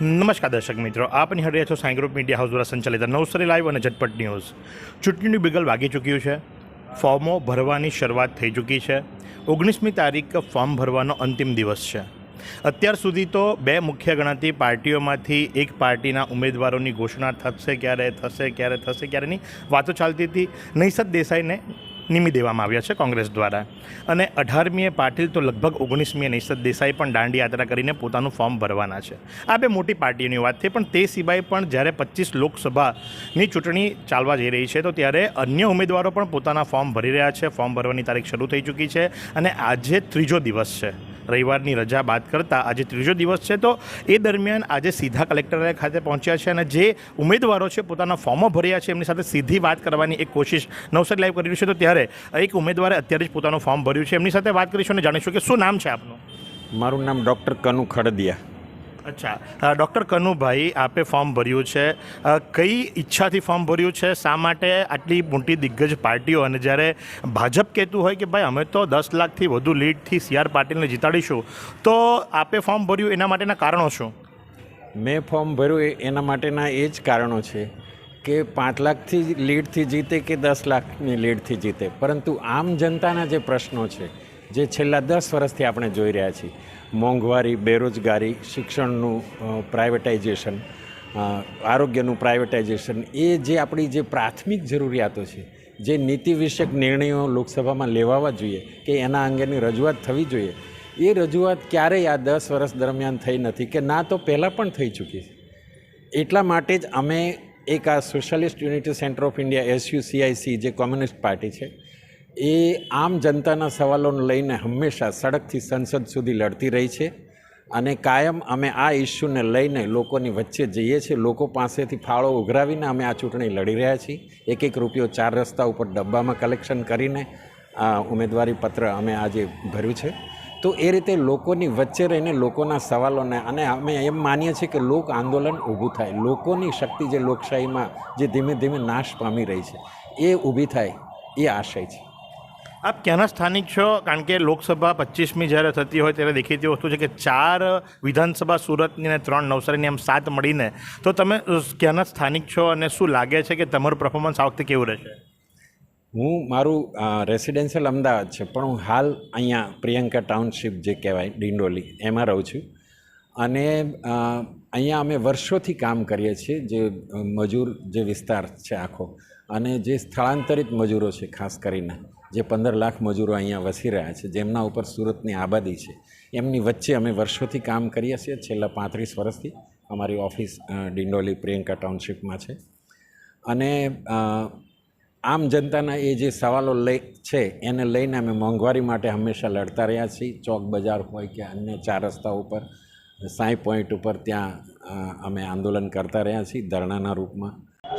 નમસ્કાર દર્શક મિત્રો, આપ નિહાળી છો સાઈ મીડિયા હાઉસ દ્વારા સંચાલિત નવસારી લાઈવ અને ઝટપટ ન્યૂઝ. ચૂંટણીનું બિગલ વાગી ચૂક્યું છે. ફોર્મો ભરવાની શરૂઆત થઈ ચૂકી છે. ઓગણીસમી તારીખ ફોર્મ ભરવાનો અંતિમ દિવસ છે. અત્યાર સુધી તો બે મુખ્ય ગણાતી પાર્ટીઓમાંથી એક પાર્ટીના ઉમેદવારોની ઘોષણા થશે ક્યારે થશે ક્યારે થશે ક્યારે નહીં વાતો ચાલતી હતી. નૈસદ દેસાઈને નિમી દેવામાં આવ્યા છે કોંગ્રેસ દ્વારા. અને અઢારમીએ પાટીલ તો લગભગ ઓગણીસમીએ નૈસદ દેસાઈ પણ દાંડી યાત્રા કરીને પોતાનું ફોર્મ ભરવાના છે. આ બે મોટી પાર્ટીઓની વાત થઈ પણ તે સિવાય પણ જ્યારે પચીસ લોકસભાની ચૂંટણી ચાલવા જઈ રહી છે, તો ત્યારે અન્ય ઉમેદવારો પણ પોતાના ફોર્મ ભરી રહ્યા છે. ફોર્મ ભરવાની તારીખ શરૂ થઈ ચૂકી છે અને આજે ત્રીજો દિવસ છે. રવિવારની રજા બાદ કરતાં આજે ત્રીજો દિવસ છે, તો એ દરમિયાન આજે સીધા કલેક્ટરાલય ખાતે પહોંચ્યા છે અને જે ઉમેદવારો છે, પોતાના ફોર્મો ભર્યા છે, એમની સાથે સીધી વાત કરવાની એક કોશિશ નવસારી લાઈવ કરી રહ્યું છે, તો ત્યારે એક ઉમેદવારે અત્યારે જ પોતાનું ફોર્મ ભર્યું છે. એમની સાથે વાત કરીશું અને જાણીશું કે શું નામ છે આપનું? મારું નામ ડૉક્ટર કનુ ખડદિયા. અચ્છા. ડૉક્ટર કનુભાઈ આપે ફોર્મ ભર્યું છે. કઈ ઈચ્છાથી ફોર્મ ભર્યું છે? શા માટે આટલી મોટી દિગ્ગજ પાર્ટીઓ? અને જ્યારે ભાજપ કહેતું હોય કે ભાઈ, અમે તો દસ લાખથી વધુ લીડથી સી આર પાટીલને જીતાડીશું, તો આપે ફોર્મ ભર્યું એના માટેના કારણો શું? મેં ફોર્મ ભર્યું એના માટેના એ જ કારણો છે કે પાંચ લાખથી લીડથી જીતે કે દસ લાખની લીડથી જીતે? પરંતુ આમ જનતાના જે પ્રશ્નો છે જે છેલ્લા દસ વર્ષથી આપણે જોઈ રહ્યા છીએ. મોંઘવારી, બેરોજગારી, શિક્ષણનું પ્રાઇવેટાઇઝેશન આરોગ્યનું પ્રાઇવેટાઇઝેશન એ જે આપણી જે પ્રાથમિક જરૂરિયાતો છે, જે નીતિ વિષયક નિર્ણયો લોકસભામાં લેવાવા જોઈએ કે એના અંગેની રજૂઆત થવી જોઈએ, એ રજૂઆત ક્યારેય આ દસ વર્ષ દરમિયાન થઈ નથી કે ના તો પહેલાં પણ થઈ ચૂકી છે. એટલા માટે જ અમે એક આ socialist unity centre of India SUCIC જે કોમ્યુનિસ્ટ પાર્ટી છે એ આમ જનતાના સવાલોને લઈને હંમેશા સડકથી સંસદ સુધી લડતી રહી છે અને કાયમ અમે આ ઇસ્યુને લઈને લોકોની વચ્ચે જઈએ છીએ. લોકો પાસેથી ફાળો ઉઘરાવીને અમે આ ચૂંટણી લડી રહ્યા છીએ. એક એક રૂપિયો ચાર રસ્તા ઉપર ડબ્બામાં કલેક્શન કરીને આ ઉમેદવારી પત્ર અમે આજે ભર્યું છે. તો એ રીતે લોકોની વચ્ચે રહીને લોકોના સવાલોને અને અમે એમ માનીએ છીએ કે લોક આંદોલન ઊભું થાય. લોકોની શક્તિ જે લોકશાહીમાં જે ધીમે ધીમે નાશ પામી રહી છે, એ ઊભી થાય, એ આશય છે. આપ ક્યાંના સ્થાનિક છો? કારણ કે લોકસભા પચીસમી જ્યારે થતી હોય ત્યારે દેખીતી વસ્તુ છે કે ચાર વિધાનસભા સુરતની અને ત્રણ નવસારીની એમ સાત મળીને. તો તમે ક્યાંના સ્થાનિક છો અને શું લાગે છે કે તમારું પરફોર્મન્સ આ વખતે કેવું રહેશે? હું મારું રેસિડેન્શિયલ અમદાવાદ છે, પણ હું હાલ અહીંયા પ્રિયંકા ટાઉનશીપ જે કહેવાય, ડિંડોલી, એમાં રહું છું. અને અહીંયા અમે વર્ષોથી કામ કરીએ છીએ જે મજૂર જે વિસ્તાર છે આખો, અને જે સ્થળાંતરિત મજૂરો છે, ખાસ કરીને. જે પંદર લાખ મજૂરો અહીંયા વસી રહ્યા છે, જેમના ઉપર સુરતની આબાદી છે. એમની વચ્ચે અમે વર્ષોથી કામ કરીએ છીએ. છેલ્લા પાંત્રીસ વર્ષથી અમારી ઓફિસ ડિંડોલી પ્રિયંકા ટાઉનશીપમાં છે. અને આમ જનતાના એ જે સવાલો લઈ છે, એને લઈને અમે મોંઘવારી માટે હંમેશા લડતા રહ્યા છીએ. ચોક બજાર હોય કે અન્ય ચાર રસ્તા ઉપર, સાઈ પોઈન્ટ ઉપર ત્યાં અમે આંદોલન કરતા રહ્યા છીએ ધરણાના રૂપમાં.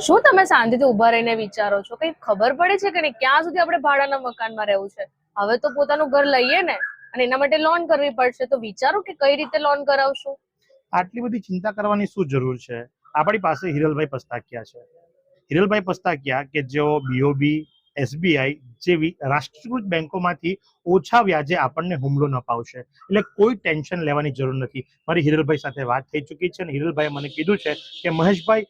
શું તમે શાંતિથી ઊભા રહીને વિચારો છો? કઈ ખબર પડે છે કે નહીં? ક્યાં સુધી આપણે ભાડાના મકાનમાં રહેવું છે? હવે તો પોતાનું ઘર લઈએ ને, અને એના માટે લોન કરવી પડશે. તો વિચારો કે કઈ રીતે લોન કરાવશું? આટલી બધી ચિંતા કરવાની શું જરૂર છે? આપણી પાસે હિરલભાઈ પસ્તાકિયા છે. હિરલભાઈ પસ્તાકિયા કે જેઓ બીઓબી એસબીઆઈ જેવી રાષ્ટ્રીયકૃત બેંકોમાંથી ઓછા વ્યાજે આપણને હુમલો ન અપાવશે એટલે કોઈ ટેન્શન લેવાની જરૂર નથી. મારી હિરલભાઈ સાથે વાત થઈ ચૂકી છે અને હિરલભાઈએ મને કીધું છે કે મહેશભાઈ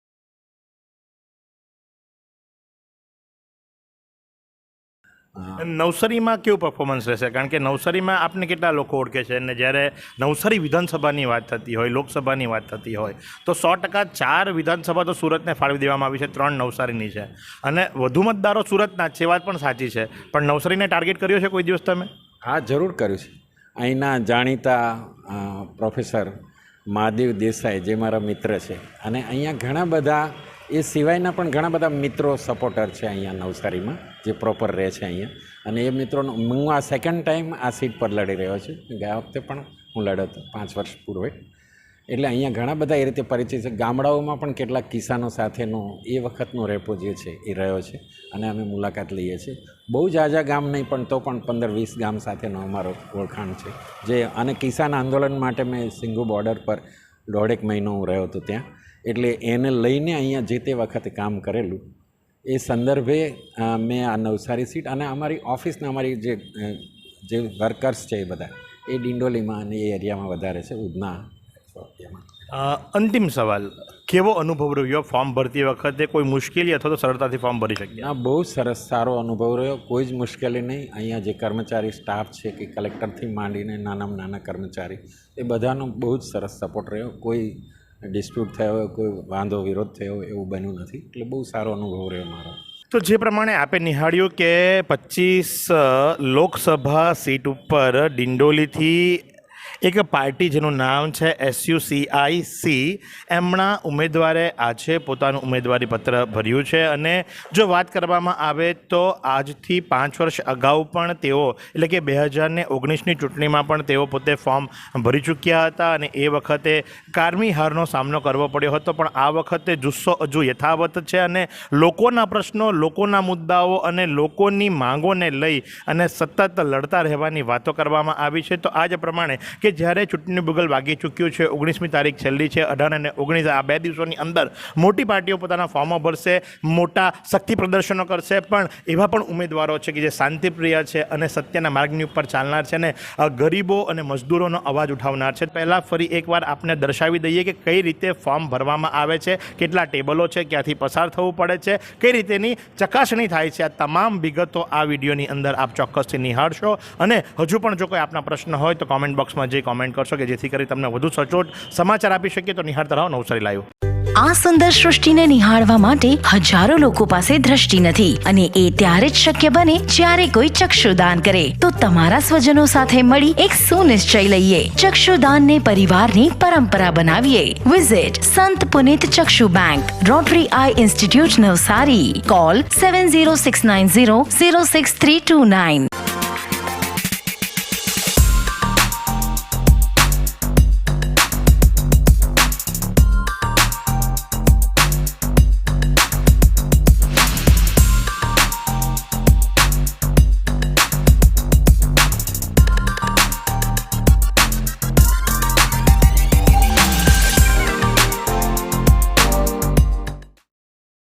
નવસારીમાં કેવું પરફોર્મન્સ રહેશે? કારણ કે નવસારીમાં આપને કેટલા લોકો ઓળખે છે? અને જ્યારે નવસારી વિધાનસભાની વાત થતી હોય લોકસભાની વાત થતી હોય તો સો ટકા ચાર વિધાનસભા તો સુરતને ફાળવી દેવામાં આવી છે. ત્રણ નવસારીની છે. અને વધુ મતદારો સુરતના છે વાત પણ સાચી છે. પણ નવસારીને ટાર્ગેટ કર્યો છે કોઈ દિવસ તમે? હા જરૂર કર્યું છે. અહીંના જાણીતા પ્રોફેસર મહાદેવ દેસાઈ જે મારા મિત્ર છે. અને અહીંયા ઘણા બધા એ સિવાયના પણ ઘણા બધા મિત્રો સપોર્ટર છે અહીંયા નવસારીમાં. જે પ્રોપર રહે છે અહીંયા. અને એ મિત્રોનો, હું આ સેકન્ડ ટાઈમ આ સીટ પર લડી રહ્યો છું. ગયા વખતે પણ હું લડ્યો હતો, પાંચ વર્ષ પૂર્વે. એટલે અહીંયા ઘણા બધા એ રીતે પરિચય છે. ગામડાઓમાં પણ કેટલાક કિસાનો સાથેનો, એ વખતનો રેપો જે છે, એ રહ્યો છે. અને અમે મુલાકાત લઈએ છીએ. બહુ જાજા ગામ નહીં, પણ તો પણ પંદર વીસ ગામ સાથેનો અમારો ઓળખાણ છે. જે, અને કિસાન આંદોલન માટે મેં સિંગુ બોર્ડર પર દોઢેક મહિનો હું રહ્યો હતો ત્યાં. એટલે એને લઈને અહીંયા જે તે વખતે કામ કરેલું એ સંદર્ભે મેં આ નવસારી સીટ અને અમારી ઓફિસના અમારી જે જે વર્કર્સ છે એ બધા એ ડિંડોલીમાં અને એ એરિયામાં વધારે છે ઉધના અંતિમ સવાલ કેવો અનુભવ રહ્યો ફોર્મ ભરતી વખતે? કોઈ મુશ્કેલી અથવા તો સરળતાથી ફોર્મ ભરી શકીએ આ બહુ સરસ સારો અનુભવ રહ્યો કોઈ જ મુશ્કેલી નહીં. અહીંયા જે કર્મચારી સ્ટાફ છે કે કલેક્ટરથી માંડીને નાનામાં નાના કર્મચારી એ બધાનો બહુ જ સરસ સપોર્ટ રહ્યો. કોઈ ડિસ્પ્યુટ થયો હોય, કોઈ વાંધો, વિરોધ થયો હોય, એવું બન્યું નથી. એટલે બહુ સારો અનુભવ રહ્યો મારો. તો જે પ્રમાણે આપે નિહાળ્યું કે પચીસ લોકસભા સીટ ઉપર ડિંડોલીથી એક પાર્ટી જેનું નામ છે એસયુસીઆઈ સી એમના ઉમેદવારે આજે પોતાનું ઉમેદવારી પત્ર ભર્યું છે અને જો વાત કરવામાં આવે તો આજથી પાંચ વર્ષ અગાઉ પણ તેઓ, એટલે કે બે હજારને ઓગણીસની ચૂંટણીમાં પણ તેઓ પોતે ફોર્મ ભરી ચૂક્યા હતા અને એ વખતે કારમી હારનો સામનો કરવો પડ્યો હતો. પણ આ વખતે જુસ્સો હજુ યથાવત છે અને લોકોના પ્રશ્નો, લોકોના મુદ્દાઓ અને લોકોની માંગોને લઈ અને સતત લડતા રહેવાની વાતો કરવામાં આવી છે. તો આ જ પ્રમાણે કે જ્યારે ચૂંટણી બુગલ વાગી ચૂક્યું છે, ઓગણીસમી તારીખ છેલ્લી છે, અઢાર અને ઓગણીસ આ બે દિવસોની અંદર મોટી પાર્ટીઓ પોતાના ફોર્મો ભરશે, મોટા શક્તિ પ્રદર્શનો કરશે, પણ એવા પણ ઉમેદવારો છે કે જે શાંતિપ્રિય છે અને સત્યના માર્ગની ઉપર ચાલનાર છે અને ગરીબો અને મજદૂરોનો અવાજ ઉઠાવનાર છે. પહેલાં ફરી એકવાર આપને દર્શાવી દઈએ કે કઈ રીતે ફોર્મ ભરવામાં આવે છે, કેટલા ટેબલો છે, ક્યાંથી પસાર થવું પડે છે, કઈ રીતેની ચકાસણી થાય છે આ તમામ વિગતો આ વિડીયોની અંદર આપ ચોક્કસથી નિહાળશો. અને હજુ પણ જો કોઈ આપના પ્રશ્ન હોય તો કોમેન્ટ બોક્સમાં જઈ કોમેન્ટ કરશો કે જેથી કરી તમને વધુ સચોટ સમાચાર આપી શકીએ. તો નિહાળતા રહો નવસારી લાઈવ. આ સુંદર સૃષ્ટિને નિહાળવા માટે હજારો લોકો પાસે દ્રષ્ટિ નથી અને એ ત્યારે જ શક્ય બને જ્યારે કોઈ ચક્ષુદાન કરે. તો તમારા સ્વજનો સાથે મળી એક સુનિશ્ચય લઈએ. ચક્ષુદાનને પરિવારની પરંપરા બનાવીએ. Visit Sant Punit Chakshu bank rotary eye institute Navsari. Call seven zero six nine zero zero six three two nine